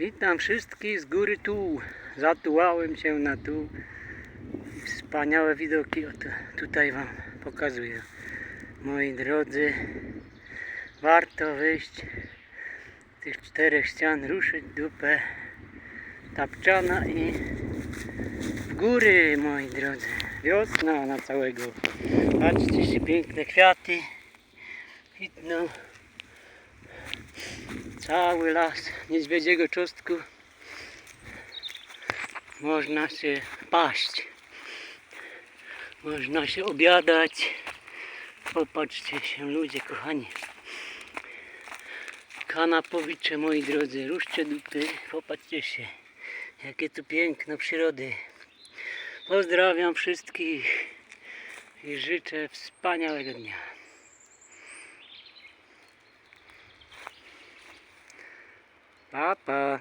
Witam wszystkich z góry tu. Zatułałem się na tu. Wspaniałe widoki oto tutaj Wam pokazuję. Moi drodzy, warto wyjść z tych czterech ścian, ruszyć dupę tapczana i w góry, moi drodzy. Wiosna na całego. Patrzcie się, piękne kwiaty. Widno. Cały las niedźwiedziego czostku. Można się paść. Można się obiadać. Popatrzcie się ludzie kochani. Kanapowicze moi drodzy, ruszcie dupy, popatrzcie się. Jakie tu piękno przyrody. Pozdrawiam wszystkich i życzę wspaniałego dnia. 爸爸